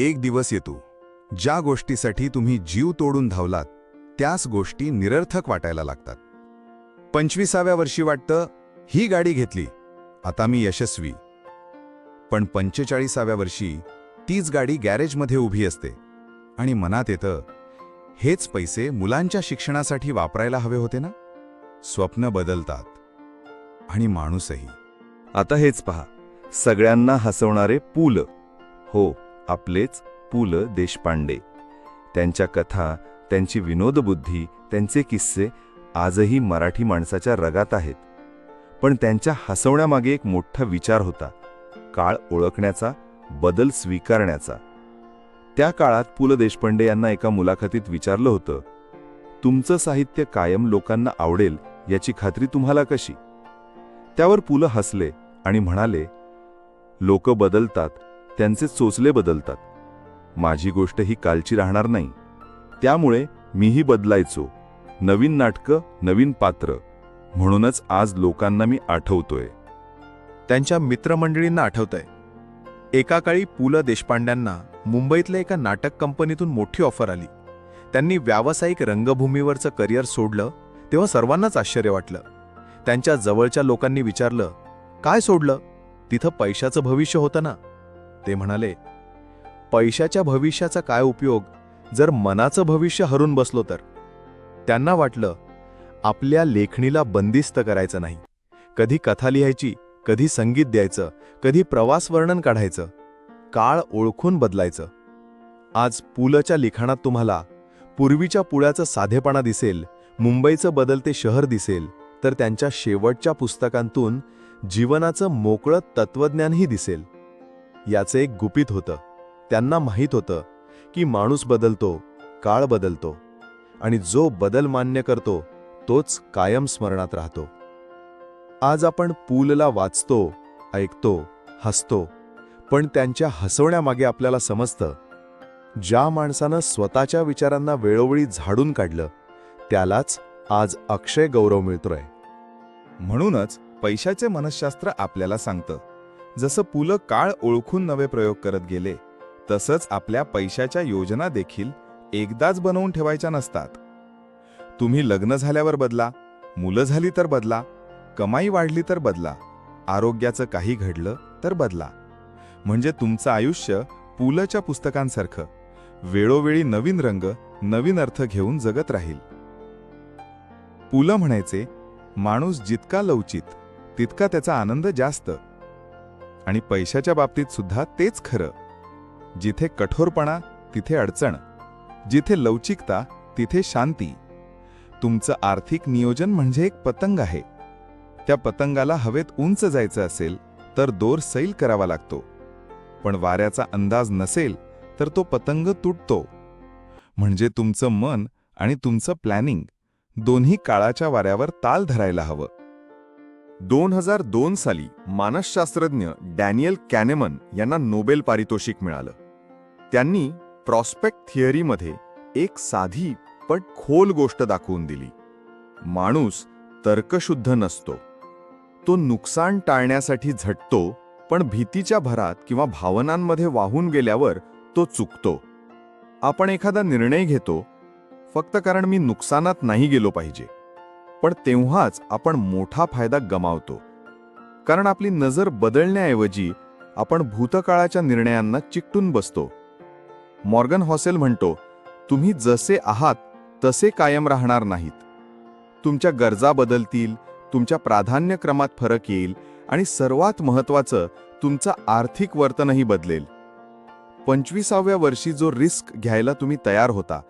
एक दिवस येतो. ज्या गोष्टीसाठी तुम्ही जीव तोडून धावलात त्याच गोष्टी निरर्थक वाटायला लागतात. पंचवीसाव्या वर्षी वाटतं ही गाडी घेतली आता मी यशस्वी. पण पंचेचाळीसाव्या वर्षी तीच गाडी गॅरेजमध्ये उभी असते आणि मनात येतं हेच पैसे मुलांच्या शिक्षणासाठी वापरायला हवे होते ना? स्वप्न बदलतात. आणि माणूसही. आता हेच पहा सगळ्यांना हसवणारे पूल. हो आपलेच पु ल देशपांडे. त्यांच्या कथा त्यांची विनोदबुद्धी त्यांचे किस्से आजही मराठी माणसाच्या रगात आहेत. पण त्यांच्या हसवण्यामागे एक मोठा विचार होता. काळ ओळखण्याचा बदल स्वीकारण्याचा. त्या काळात पु ल देशपांडे यांना एका मुलाखतीत विचारलं होतं तुमचं साहित्य कायम लोकांना आवडेल याची खात्री तुम्हाला कशी? त्यावर पु ल हसले आणि म्हणाले लोक बदलतात त्यांचे चोचले बदलतात. माझी गोष्ट ही कालची राहणार नाही. त्यामुळे मीही बदलायचो. नवीन नाटकं नवीन पात्र. म्हणूनच आज लोकांना मी आठवतोय. त्यांच्या मित्रमंडळींना आठवतंय. एका काळी पु ल देशपांड्यांना मुंबईतल्या एका नाटक कंपनीतून मोठी ऑफर आली. त्यांनी व्यावसायिक रंगभूमीवरचं करिअर सोडलं तेव्हा सर्वांनाच आश्चर्य वाटलं. त्यांच्या जवळच्या लोकांनी विचारलं काय सोडलं? तिथं पैशाचं भविष्य होतं ना. ते म्हणाले पैशाच्या भविष्याचा काय उपयोग? जर मनाचं भविष्य हरून बसलो तर. त्यांना वाटलं आपल्या लेखणीला बंदिस्त करायचं नाही. कधी कथा लिहायची कधी संगीत द्यायचं कधी प्रवास वर्णन काढायचं. काळ ओळखून बदलायचं. आज पुलच्या लिखाणात तुम्हाला पूर्वीच्या पुळ्याचं साधेपणा दिसेल मुंबईचं बदलते शहर दिसेल तर त्यांच्या शेवटच्या पुस्तकांतून जीवनाचं मोकळं तत्वज्ञानही दिसेल. याचे एक गुपित होतं. त्यांना माहीत होतं की माणूस बदलतो काळ बदलतो आणि जो बदल मान्य करतो तोच कायम स्मरणात राहतो. आज आपण पूलला वाचतो ऐकतो हसतो पण त्यांच्या हसवण्यामागे आपल्याला समजतं ज्या माणसानं स्वतःच्या विचारांना वेळोवेळी झाडून काढलं त्यालाच आज अक्षय गौरव मिळतोय. म्हणूनच पैशाचे मनशास्त्र आपल्याला सांगतं. जसं पुलं काळ ओळखून नवे प्रयोग करत गेले तसंच आपल्या पैशाच्या योजना देखील एकदाच बनवून ठेवायच्या नसतात. तुम्ही लग्न झाल्यावर बदला मुलं झाली तर बदला कमाई वाढली तर बदला आरोग्याचं काही घडलं तर बदला. म्हणजे तुमचं आयुष्य पुलच्या पुस्तकांसारखं वेळोवेळी नवीन रंग नवीन अर्थ घेऊन जगत राहील. पुलं म्हणायचे माणूस जितका लवचित तितका त्याचा आनंद जास्त. आणि पैशाच्या बाबतीत सुद्धा तेच खरं. जिथे कठोरपणा तिथे अडचण. जिथे लवचिकता तिथे शांती. तुमचं आर्थिक नियोजन म्हणजे एक पतंग आहे. त्या पतंगाला हवेत उंच जायचं असेल तर दोर सैल करावा लागतो. पण वाऱ्याचा अंदाज नसेल तर तो पतंग तुटतो. म्हणजे तुमचं मन आणि तुमचं प्लॅनिंग दोन्ही काळाच्या वाऱ्यावर ताल धरायला हवं. दोन हजार दोन साली मानसशास्त्रज्ञ डॅनियल कॅनेमन यांना नोबेल पारितोषिक मिळालं. त्यांनी प्रॉस्पेक्ट थिअरीमध्ये एक साधी पण खोल गोष्ट दाखवून दिली. माणूस तर्कशुद्ध नसतो. तो नुकसान टाळण्यासाठी झटतो पण भीतीच्या भरात किंवा भावनांमध्ये वाहून गेल्यावर तो चुकतो. आपण एखादा निर्णय घेतो फक्त कारण मी नुकसानात नाही गेलो पाहिजे. पण तेव्हाच आपण मोठा फायदा गमावतो. कारण आपली नजर बदलण्याऐवजी आपण भूतकाळाच्या निर्णयांना चिकटून बसतो. मॉर्गन हॉसेल म्हणतो तुम्ही जसे आहात तसे कायम राहणार नाहीत. तुमच्या गरजा बदलतील तुमच्या प्राधान्यक्रमात फरक येईल आणि सर्वात महत्त्वाचं तुमचं आर्थिक वर्तनही बदलेल. पंचवीसाव्या वर्षी जो रिस्क घ्यायला तुम्ही तयार होता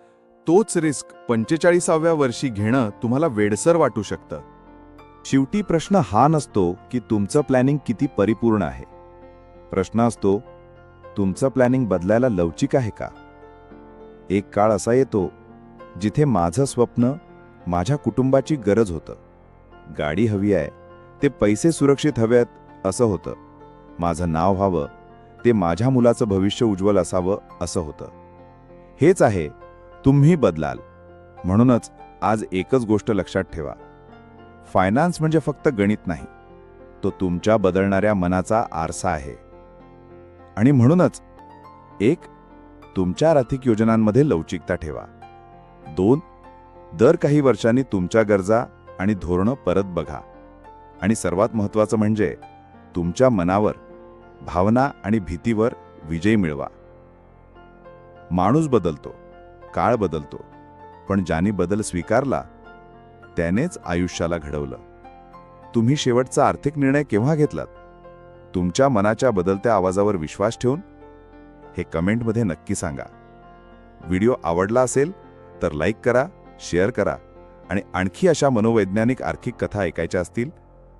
तोच रिस्क पंचेचाळीसाव्या वर्षी घेणं तुम्हाला वेडसर वाटू शकतं. शेवटी प्रश्न हा नसतो की तुमचं प्लॅनिंग किती परिपूर्ण आहे. प्रश्न असतो तुमचं प्लॅनिंग बदलायला लवचिक आहे का? एक काळ असा येतो जिथे माझं स्वप्न माझ्या कुटुंबाची गरज होतं. गाडी हवी आहे ते पैसे सुरक्षित हवेत असं होतं. माझं नाव व्हावं ते माझ्या मुलाचं भविष्य उज्ज्वल असावं असं होतं. हेच आहे तुम्ही बदलाल. म्हणूनच आज एकच गोष्ट लक्षात ठेवा. फायनान्स म्हणजे फक्त गणित नाही. तो तुमच्या बदलणाऱ्या मनाचा आरसा आहे. आणि म्हणूनच एक तुमच्या आर्थिक योजनांमध्ये लवचिकता ठेवा. दोन दर काही वर्षांनी तुमच्या गरजा आणि धोरणं परत बघा. आणि सर्वात महत्त्वाचं म्हणजे तुमच्या मनावर भावना आणि भीतीवर विजय मिळवा. माणूस बदलतो. काळ बदलतो. पण ज्याने बदल स्वीकारला त्यानेच आयुष्याला घडवलं. तुम्ही शेवटचा आर्थिक निर्णय केव्हा घेतलात? तुमच्या मनाच्या बदलत्या आवाजावर विश्वास ठेवून? हे कमेंटमध्ये नक्की सांगा. व्हिडिओ आवडला असेल तर लाईक करा शेअर करा आणि आणखी अशा मनोवैज्ञानिक आर्थिक कथा ऐकायच्या असतील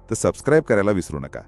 तर सबस्क्राईब करायला विसरू नका.